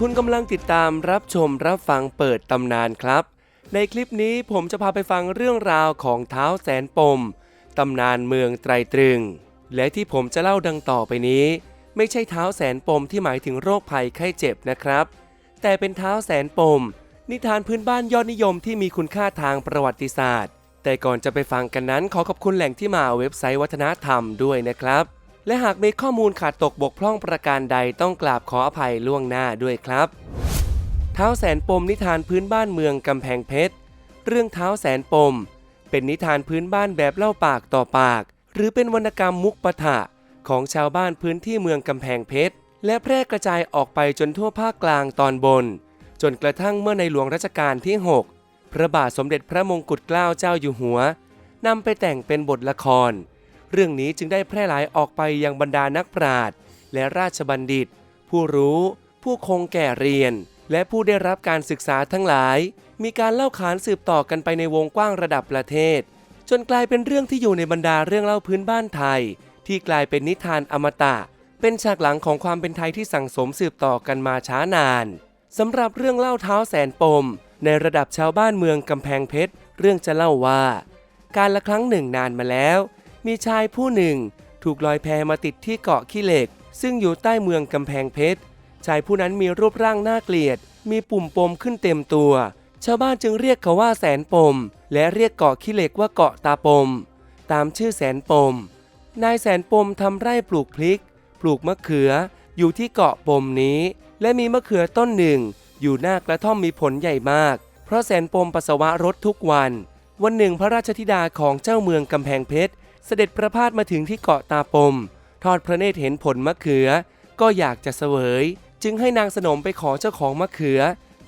คุณกำลังติดตามรับชมรับฟังเปิดตำนานครับ ในคลิปนี้ผมจะพาไปฟังเรื่องราวของเท้าแสนปม ตำนานเมืองไตรตรึง และที่ผมจะเล่าดังต่อไปนี้ ไม่ใช่เท้าแสนปมที่หมายถึงโรคภัยไข้เจ็บนะครับ แต่เป็นเท้าแสนปม นิทานพื้นบ้านยอดนิยมที่มีคุณค่าทางประวัติศาสตร์ แต่ก่อนจะไปฟังกันนั้นขอขอบคุณแหล่งที่มาเว็บไซต์วัฒนธรรมด้วยนะครับ และหากมีข้อมูลขาดตกบกพร่องประการใดต้องกราบขออภัยล่วงหน้าด้วยครับเท้าแสนปมนิทานพื้นบ้านเมืองกำแพงเพชร เรื่องเท้าแสนปม เป็นนิทานพื้นบ้านแบบเล่าปากต่อปาก หรือเป็นวรรณกรรมมุกปะทะของชาวบ้านพื้นที่เมืองกำแพงเพชร และแพร่กระจายออกไปจนทั่วภาคกลางตอนบน จนกระทั่งเมื่อในหลวงรัชกาลที่ 6 พระบาทสมเด็จพระมงกุฎเกล้าเจ้าอยู่หัว นำไปแต่งเป็นบทละคร เรื่องนี้จึงได้แพร่หลายออกไปยังบรรดานักปราชญ์และราชบัณฑิต ผู้รู้ ผู้คงแก่เรียน และผู้ได้รับการศึกษาทั้งหลาย มีการเล่าขานสืบต่อกันไปในวงกว้างระดับประเทศ จนกลายเป็นเรื่องที่อยู่ในบรรดาเรื่องเล่าพื้นบ้านไทย ที่กลายเป็นนิทานอมตะ เป็นฉากหลังของความเป็นไทยที่สั่งสมสืบต่อกันมาช้านานสำหรับเรื่องเล่าเท้าแสนปม ในระดับชาวบ้านเมืองกำแพงเพชร เรื่องจะเล่าว่า การละครั้งหนึ่งนานมาแล้ว มีชายผู้หนึ่ง ถูกลอยแพมาติดที่เกาะขี้เหล็ก ซึ่งอยู่ใต้เมืองกำแพงเพชร ชายผู้นั้นมีรูปร่างน่าเกลียด มีปุ่มปมขึ้นเต็มตัว ชาวบ้านจึงเรียกเขาว่าแสนปม และเรียกเกาะขี้เหล็กว่าเกาะตาปม ตามชื่อแสนปม นายแสนปมทำไร่ปลูกพริก ปลูกมะเขือ อยู่ที่เกาะปมนี้ และมีมะเขือต้นหนึ่ง อยู่หน้ากระท่อมมีผลใหญ่มาก เพราะแสนปมปัสสาวะรถทุกวันวันหนึ่งพระราชธิดาของเจ้าเมืองกำแพงเพชร เสด็จประพาสมาถึงที่เกาะตาปม ทอดพระเนตรเห็นผลมะเขือ ก็อยากจะเสวย จึงให้นางสนมไปขอเจ้าของมะเขือ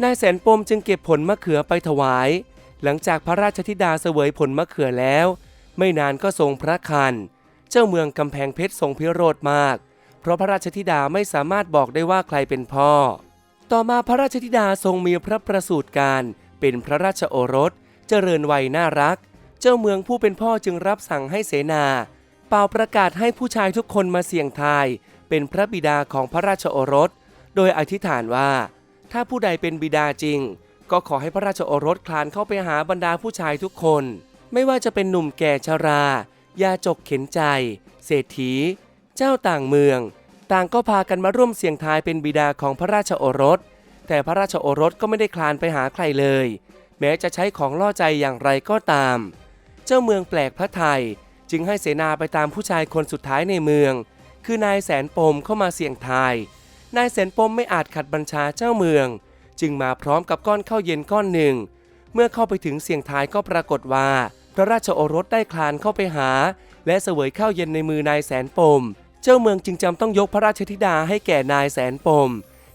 นายแสนปมจึงเก็บผลมะเขือไปถวาย หลังจากพระราชธิดาเสวยผลมะเขือแล้ว ไม่นานก็ทรงพระคัน เจ้าเมืองกำแพงเพชรทรงพิโรธมาก เพราะพระราชธิดาไม่สามารถบอกได้ว่าใครเป็นพ่อ ต่อมาพระราชธิดาทรงมีพระประสูติการ เป็นพระราชโอรส เจริญวัยน่ารัก เจ้าเมืองผู้เป็นพ่อจึงรับสั่งให้เสนา เป่าประกาศให้ผู้ชายทุกคนมาเสี่ยงทาย เป็นพระบิดาของพระราชโอรส โดยอธิษฐานว่า ถ้าผู้ใดเป็นบิดาจริง ก็ขอให้พระราชโอรสคลานเข้าไปหาบรรดาผู้ชายทุกคน ไม่ว่าจะเป็นหนุ่มแก่ชรา ยาจกเข็นใจ เศรษฐี เจ้าต่างเมือง ต่างก็พากันมาร่วมเสี่ยงทายเป็นบิดาของพระราชโอรส แต่พระราชโอรสก็ไม่ได้คลานไปหาใครเลย แม้จะใช้ของล่อใจอย่างไรก็ตาม เจ้าเมืองแปลกพระไทยจึงให้เสนาไปตามผู้ชายคนสุดท้ายในเมือง คือนายแสนปมเข้ามาเสี่ยงทาย นายแสนปมไม่อาจขัดบัญชาเจ้าเมือง จึงมาพร้อมกับก้อนข้าวเย็นก้อนหนึ่ง เมื่อเข้าไปถึงเสี่ยงทายก็ปรากฏว่า พระราชโอรสได้คลานเข้าไปหา และเสวยข้าวเย็นในมือนายแสนปม เจ้าเมืองจึงจำต้องยกพระราชธิดาให้แก่นายแสนปม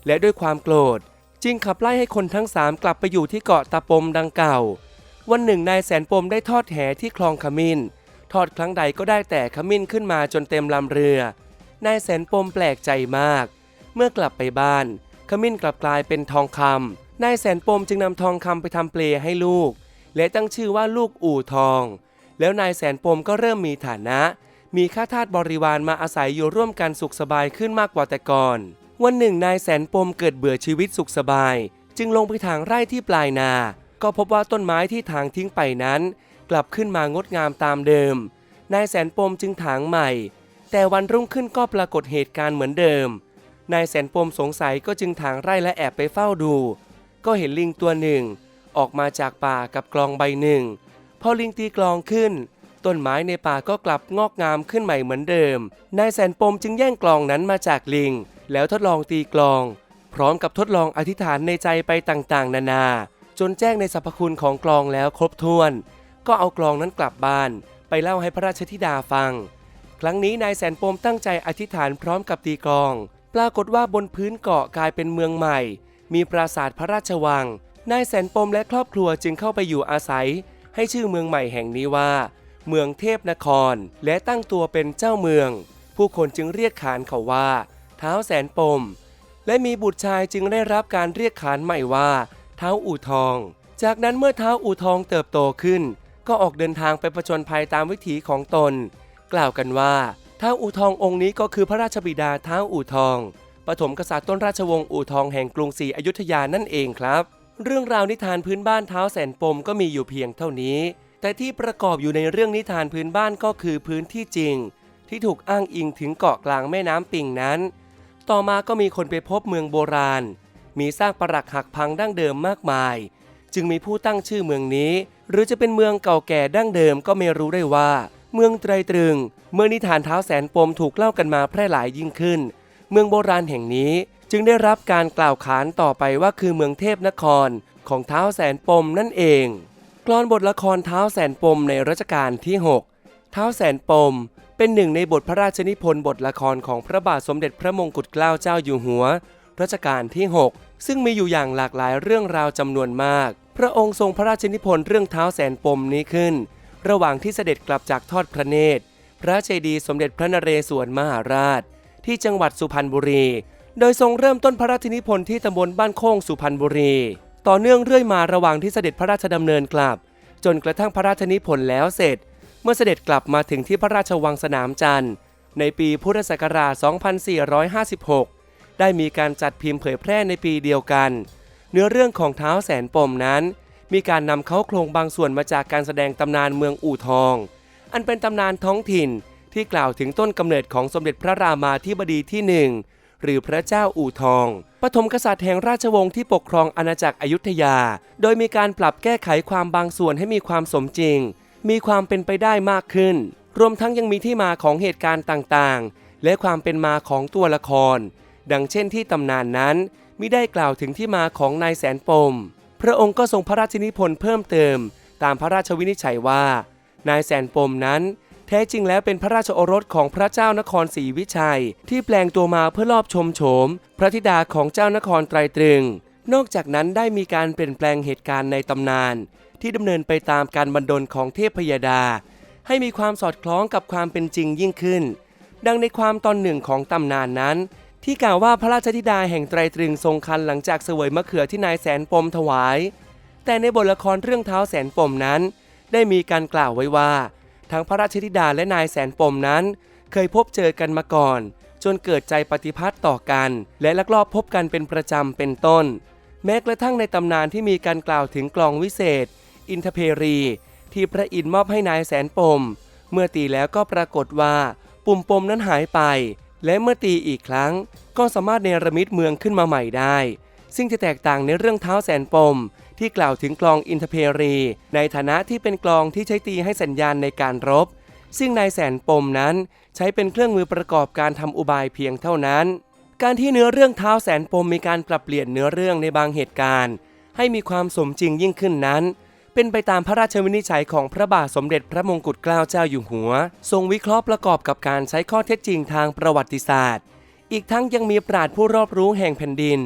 และด้วยความโกรธ จึงขับไล่ให้คนทั้งสามกลับไปอยู่ที่เกาะตาปมดังเก่า วันหนึ่งนายแสนปมได้ทอดแหที่คลองขมิ้น ทอดครั้งใดก็ได้แต่ขมิ้นขึ้นมาจนเต็มลำเรือ นายแสนปมแปลกใจมาก เมื่อกลับไปบ้าน ขมิ้นกลับกลายเป็นทองคำนายแสนปมจึงนำทองคำไปทำเปลให้ลูก และตั้งชื่อว่าลูกอู่ทอง แล้วนายแสนปมก็เริ่มมีฐานะ มีข้าทาสบริวารมาอาศัยอยู่ร่วมกันสุขสบายขึ้นมากกว่าแต่ก่อน วันหนึ่งนายแสนปมเกิดเบื่อชีวิตสุขสบาย จึงลงไปถางไร่ที่ปลายนา ก็พบว่าต้นไม้ที่ถางทิ้งไปนั้น กลับขึ้นมางดงามตามเดิม นายแสนปมจึงถางใหม่ แต่วันรุ่งขึ้นก็ปรากฏเหตุการณ์เหมือนเดิม นายแสนปมสงสัยก็จึงถางไร่และแอบไปเฝ้าดู ก็เห็นลิงตัวหนึ่ง ออกมาจากป่ากับกลองใบหนึ่ง พอลิงตีกลองขึ้น ต้นไม้ในป่าก็กลับงอกงามขึ้นใหม่เหมือนเดิม นายแสนปมจึงแย่งกลองนั้นมาจากลิง แล้วทดลองตีกลอง พร้อมกับทดลองอธิษฐานในใจไปต่างๆ นานา จนแจ้งในสรรพคุณของกลองแล้วครบถ้วน ก็เอากลองนั้นกลับบ้าน ไปเล่าให้พระราชธิดาฟัง ครั้งนี้นายแสนปมตั้งใจอธิษฐานพร้อมกับตีกลอง ปรากฏว่าบนพื้นเกาะกลายเป็นเมืองใหม่ มีปราสาทพระราชวัง นายแสนปมและครอบครัวจึงเข้าไปอยู่อาศัย ให้ชื่อเมืองใหม่แห่งนี้ว่า เมืองเทพนคร และตั้งตัวเป็นเจ้าเมือง ผู้คนจึงเรียกขานเขาว่า เท้าแสนปม และมีบุตรชายจึงได้รับการเรียกขานใหม่ว่า ท้าอู่ทอง จากนั้นเมื่อเท้าอู่ทองเติบโตขึ้น ก็ออกเดินทางไปประจนภัยตามวิถีของตน กล่าวกันว่าเท้าอู่ทององค์นี้ก็คือพระราชบิดาเท้าอู่ทองปฐมกษัตริย์ต้นราชวงศ์อู่ทองแห่งกรุงศรีอยุธยานั่นเองครับ เรื่องราวนิทานพื้นบ้านเท้าแสนปมก็มีอยู่เพียงเท่านี้ แต่ที่ประกอบอยู่ในเรื่องนิทานพื้นบ้านก็คือพื้นที่จริง ที่ถูกอ้างอิงถึงเกาะกลางแม่น้ำปิงนั้น ต่อมาก็มีคนไปพบเมืองโบราณ มีซากปรักหักพังดั้งเดิมมากมาย จึงมีผู้ตั้งชื่อเมืองนี้ หรือจะเป็นเมืองเก่าแก่ดั้งเดิมก็ไม่รู้ได้ว่า เมืองไตรตรึง เมื่อนิทานเท้าแสนปมถูกเล่ากันมาแพร่หลายยิ่งขึ้น เมืองโบราณแห่งนี้จึงได้รับการกล่าวขานต่อไปว่าคือเมืองเทพนครของเท้าแสนปมนั่นเองกลอนบทละครเท้าแสนปมในรัชกาลที่ 6 เท้าแสนปม เป็นหนึ่งในบทพระราชนิพนธ์บทละครของพระบาทสมเด็จพระมงกุฎเกล้าเจ้าอยู่หัว รัชกาลที่ 6 ซึ่งมีอยู่อย่างหลากหลายเรื่องราวจำนวนมาก พระองค์ทรงพระราชนิพนธ์เรื่องเท้าแสนปมนี้ขึ้น ระหว่างที่เสด็จกลับจากทอดพระเนตร พระเจดีย์สมเด็จพระนเรศวรมหาราช ที่จังหวัดสุพรรณบุรี โดยทรงเริ่มต้นพระราชนิพนธ์ที่ตำบลบ้านโค้งสุพรรณบุรี ต่อเนื่องเรื่อยมาระหว่างที่เสด็จพระราชดำเนินกลับ จนกระทั่งพระราชนิพนธ์แล้วเสร็จ เมื่อเสด็จกลับมาถึงที่พระราชวังสนามจันทร์ในปีพุทธศักราช 2456 ได้มีการจัดพิมพ์เผยแพร่ในปีเดียวกัน เนื้อเรื่องของเท้าแสนปมนั้น มีการนำเข้าโครงบางส่วนมาจากการแสดงตำนานเมืองอู่ทอง อันเป็นตำนานท้องถิ่นที่กล่าวถึงต้นกำเนิดของสมเด็จพระรามาธิบดีที่หนึ่งหรือพระเจ้าอู่ทอง ปฐมกษัตริย์แห่งราชวงศ์ที่ปกครองอาณาจักรอยุธยา โดยมีการปรับแก้ไขความบางส่วนให้มีความสมจริง มีความเป็นไปได้มากขึ้น รวมทั้งยังมีที่มาของเหตุการณ์ต่างๆ และความเป็นมาของตัวละคร ดังเช่นที่ตำนานนั้นมิได้กล่าวถึงที่มาของนายแสนปม พระองค์ก็ทรงพระราชนิพนธ์เพิ่มเติม ตามพระราชวินิจฉัยว่า นายแสนปมนั้น แท้จริงแล้วเป็นพระราชโอรสของพระเจ้านครศรีวิชัย ที่แปลงตัวมาเพื่อลอบชมโฉม พระธิดาของเจ้านครไตรตรึง นอกจากนั้นได้มีการเปลี่ยนแปลงเหตุการณ์ในตำนาน ที่ดำเนินไปตามการบันดลของเทพพยดา ให้มีความสอดคล้องกับความเป็นจริงยิ่งขึ้น ดังในความตอนหนึ่งของตำนานนั้น ที่กล่าวว่าพระราชธิดาแห่งไตรตรึงทรงคันหลังจากเสวยมะเขือที่นายแสนปมถวาย แต่ในบทละครเรื่องเท้าแสนปมนั้น ได้มีการกล่าวไว้ว่า ทั้งพระราชธิดาและนายแสนปมนั้น เคยพบเจอกันมาก่อน จนเกิดใจปฏิพัทธ์ต่อกัน และลักลอบพบกันเป็นประจำเป็นต้น แม้กระทั่งในตำนานที่มีการกล่าวถึงกลองวิเศษ อินทเพรี ที่พระอินทร์มอบให้นายแสนปม เมื่อตีแล้วก็ปรากฏว่า ปุ่มปมนั้นหายไป และเมื่อตีอีกครั้งก็สามารถเนรมิตเมืองขึ้นมาใหม่ได้ ซึ่งจะแตกต่างในเรื่องเท้าแสนปม ที่กล่าวถึงกลองอินทเพรี ในฐานะที่เป็นกลองที่ใช้ตีให้สัญญาณในการรบ ซึ่งนายแสนปมนั้นใช้เป็นเครื่องมือประกอบการทำอุบายเพียงเท่านั้น การที่เนื้อเรื่องเท้าแสนปมมีการปรับเปลี่ยนเนื้อเรื่องในบางเหตุการณ์ ให้มีความสมจริงยิ่งขึ้นนั้น เป็นไปตามพระราชวินิจฉัยของพระบาทสมเด็จพระมงกุฎเกล้าเจ้าอยู่หัว ทรงวิเคราะห์ประกอบกับการใช้ข้อเท็จจริงทางประวัติศาสตร์ อีกทั้งยังมีปราชญ์ผู้รอบรู้แห่งแผ่นดิน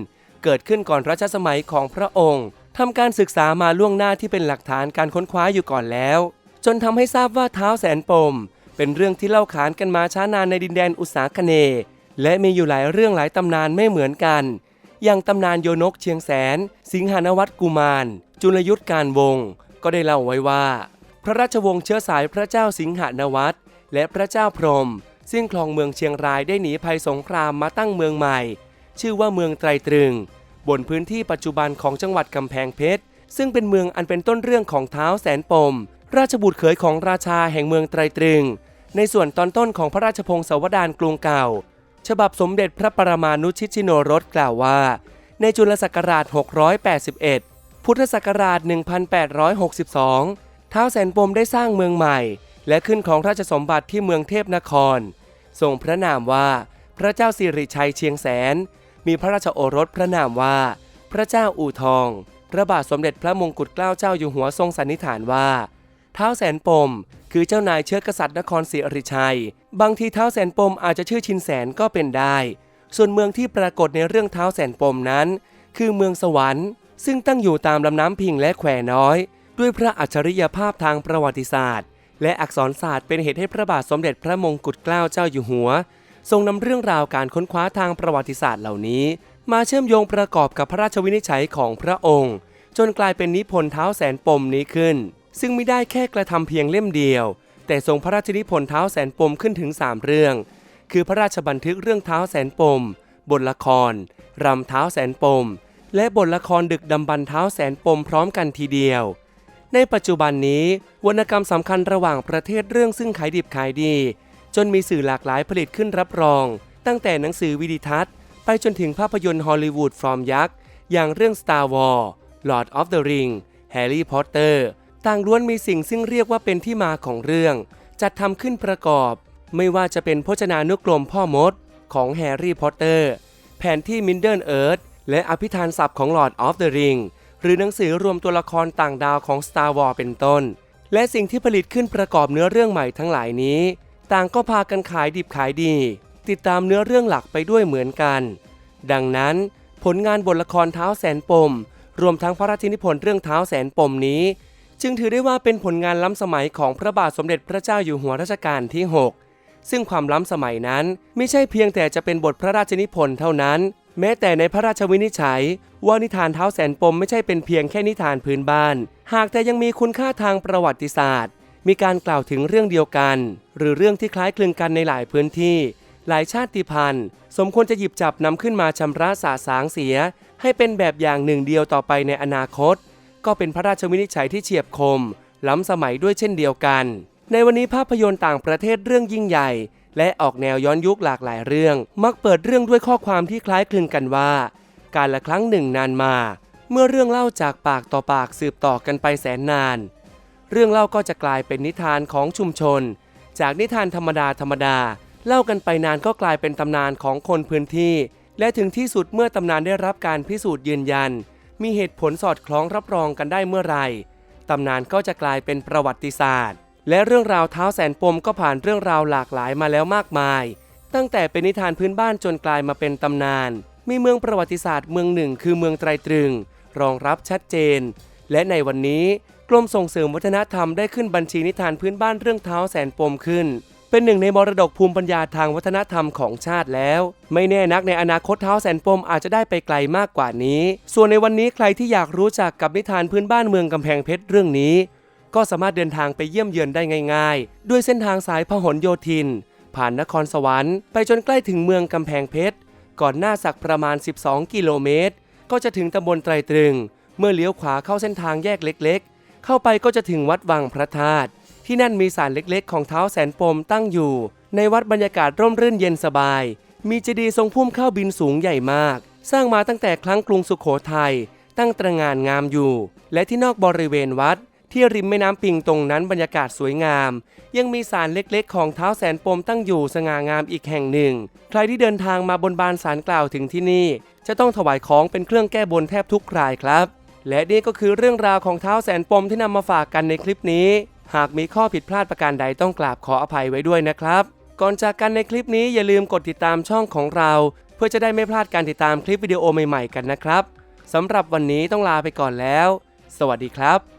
เกิดขึ้นก่อนรัชสมัยของพระองค์ทำการศึกษามาล่วงหน้าที่เป็นหลักฐานการค้นคว้าอยู่ก่อนแล้ว จนทำให้ทราบว่าเท้าแสนปม เป็นเรื่องที่เล่าขานกันมาช้านานในดินแดนอุษาคเน และมีอยู่หลายเรื่องหลายตำนานไม่เหมือนกัน อย่างตำนานโยนกเชียงแสน สิงหานวัตกุมาร จุลยุทธการวงศ์ ก็ได้เล่าไว้ว่า พระราชวงศ์เชื้อสายพระเจ้าสิงหานวัตรและพระเจ้าพรหมซึ่งครองเมืองเชียงรายได้หนีภัยสงครามมาตั้งเมืองใหม่ ชื่อว่าเมืองไตรตรึง บนพื้นที่ปัจจุบันของจังหวัดกำแพงเพชรซึ่งเป็นเมืองอันเป็นต้นเรื่องของเท้าแสนปม ราชบุตรเขยของราชาแห่งเมืองไตรตรึง ในส่วนตอนต้นของพระราชพงศาวดารกรุงเก่า ฉบับสมเด็จพระปรมานุชิตชิโนรสกล่าวว่า ในจุลศักราช 681 พุทธศักราช 1862 ท้าวแสนปมได้สร้างเมืองใหม่ และขึ้นของราชสมบัติที่เมืองเทพนคร ทรงพระนามว่าพระเจ้าสิริชัยเชียงแสน มีพระราชโอรสพระนามว่า พระเจ้าอู่ทอง พระบาทสมเด็จพระมงกุฎเกล้าเจ้าอยู่หัวทรงสันนิษฐานว่าท้าวแสนปม คือเจ้านายเชื้อกษัตริย์นครศรีอริชัย บางทีท้าวแสนปมอาจจะชื่อชินแสนก็เป็นได้ ส่วนเมืองที่ปรากฏในเรื่องท้าวแสนปมนั้น คือเมืองสวรรค์ ซึ่งตั้งอยู่ตามลำน้ำพิงและแควน้อย ด้วยพระอัจฉริยภาพทางประวัติศาสตร์ และอักษรศาสตร์เป็นเหตุให้พระบาทสมเด็จพระมงกุฎเกล้าเจ้าอยู่หัว ทรงนำเรื่องราวการค้นคว้าทางประวัติศาสตร์เหล่านี้ มาเชื่อมโยงประกอบกับพระราชวินิจฉัยของพระองค์ จนกลายเป็นนิพนธ์เท้าแสนปมนี้ขึ้น ซึ่งไม่ได้แค่กระทำเพียงเล่มเดียว แต่ทรงพระราชนิพนธ์เท้าแสนปมขึ้นถึง 3 เรื่อง คือพระราชบันทึกเรื่องเท้าแสนปมบทละครรำเท้าแสนปม และบทละครดึกดำบรรเท้าแสนปมพร้อมกันทีเดียว ในปัจจุบันนี้วรรณกรรมสำคัญระหว่างประเทศเรื่องซึ่งขายดิบขายดี จนมีสื่อหลากหลายผลิตขึ้นรับรอง ตั้งแต่หนังสือวิดิทัศน์ ไปจนถึงภาพยนตร์ฮอลลีวูดฟอร์มยักษ์อย่างเรื่อง Star Wars Lord of the Ring Harry Potter ต่างล้วนมีสิ่งซึ่งเรียกว่าเป็นที่มาของเรื่อง จัดทำขึ้นประกอบ ไม่ว่าจะเป็นพจนานุกรมพ่อมด ของแฮร์รี่พอตเตอร์ แผนที่มินเดิลเอิร์ธ และอภิธานศัพท์ของ Lord of the Ring หรือหนังสือรวมตัวละครต่างดาวของ Star Wars เป็นต้น และสิ่งที่ผลิตขึ้นประกอบเนื้อเรื่องใหม่ทั้งหลายนี้ ต่างก็พากันขายดิบขายดี ติดตามเนื้อเรื่องหลักไปด้วยเหมือนกัน ดังนั้น ผลงานบทละครเท้าแสนปม รวมทั้งพระราชนิพนธ์เรื่องเท้าแสนปมนี้ จึงถือได้ว่าเป็นผลงานล้ำสมัยของพระบาทสมเด็จพระเจ้าอยู่หัวรัชกาลที่ 6 ซึ่งความล้ำสมัยนั้นไม่ใช่เพียงแต่จะเป็นบทพระราชนิพนธ์เท่านั้น แม้แต่ในพระราชวินิจฉัย ว่านิทานเท้าแสนปมไม่ใช่เป็นเพียงแค่นิทานพื้นบ้าน หากแต่ยังมีคุณค่าทางประวัติศาสตร์ มีการกล่าวถึงเรื่องเดียวกัน หรือเรื่องที่คล้ายคลึงกันในหลายพื้นที่ หลายชาติพันธุ์ สมควรจะหยิบจับนำขึ้นมาชำระสาสางเสีย ให้เป็นแบบอย่างหนึ่งเดียวต่อไปในอนาคต ก็เป็นพระราชวินิจฉัยที่เฉียบคม ล้ำสมัยด้วยเช่นเดียวกัน ในวันนี้ภาพยนตร์ต่างประเทศเรื่องยิ่งใหญ่ และออกแนวย้อนยุคหลากหลายเรื่อง มักเปิดเรื่องด้วยข้อความที่คล้ายคลึงกันว่า การละครั้งหนึ่งนานมา เมื่อเรื่องเล่าจากปากต่อปากสืบต่อกันไปแสนนาน เรื่องเล่าก็จะกลายเป็นนิทานของชุมชน จากนิทานธรรมดาธรรมดา เล่ากันไปนานก็กลายเป็นตำนานของคนพื้นที่ และถึงที่สุดเมื่อตำนานได้รับการพิสูจน์ยืนยัน มีเหตุผลสอดคล้องรับรองกันได้เมื่อไหร่ตำนานก็จะกลายเป็นประวัติศาสตร์ และเรื่องราวเท้าแสนปมก็ผ่านเรื่องราวหลากหลายมาแล้วมากมาย ตั้งแต่เป็นนิทานพื้นบ้านจนกลายมาเป็นตำนาน มีเมืองประวัติศาสตร์เมืองหนึ่งคือเมืองไตรตรึง รองรับชัดเจน และในวันนี้กรมส่งเสริมวัฒนธรรมได้ขึ้นบัญชีนิทานพื้นบ้านเรื่องเท้าแสนปมขึ้น เป็นหนึ่งในมรดกภูมิปัญญาทางวัฒนธรรมของชาติแล้ว ไม่แน่นักในอนาคตเท้าแสนปมอาจจะได้ไปไกลมากกว่านี้ ส่วนในวันนี้ใครที่อยากรู้จักกับนิทานพื้นบ้านเมืองกำแพงเพชรเรื่องนี้ ก็สามารถเดินทางไปเยี่ยมเยือนได้ง่ายๆ ด้วยเส้นทางสายพหลโยธิน ผ่านนครสวรรค์ไปจนใกล้ถึงเมืองกำแพงเพชร ก่อนหน้าสักประมาณ 12 กิโลเมตร ก็จะถึงตำบลไตรตรึง เมื่อเลี้ยวขวาเข้าเส้นทางแยกเล็กๆ เข้าไปก็จะถึงวัดวังพระธาตุที่นั่นมีศาลเล็กๆ ของเท้าแสนปมตั้งอยู่ ในวัดบรรยากาศร่มรื่นเย็นสบาย มีเจดีย์ทรงพุ่มข้าวบินสูงใหญ่มาก สร้างมาตั้งแต่ครั้งกรุงสุขโขทัยตั้งตระงานงามอยู่ และที่นอกบริเวณวัด ที่ริมแม่น้ำปิงตรงนั้นบรรยากาศสวยงาม ยังมีศาลเล็กๆ ของเท้าแสนปมตั้งอยู่สง่างามอีกแห่งหนึ่ง ใครที่เดินทางมาบนบานศาลกล่าวถึงที่นี่ จะต้องถวายของเป็นเครื่องแก้บนแทบทุกรายครับ และนี่ก็คือเรื่องราวของเท้าแสนปมที่นำมาฝากกันในคลิปนี้ หากมีข้อผิดพลาดประการใดต้องกราบขออภัยไว้ด้วยนะครับ ก่อนจากกันในคลิปนี้อย่าลืมกดติดตามช่องของเรา เพื่อจะได้ไม่พลาดการติดตามคลิปวิดีโอใหม่ๆกันนะครับสำหรับวันนี้ต้องลาไปก่อนแล้ว สวัสดีครับ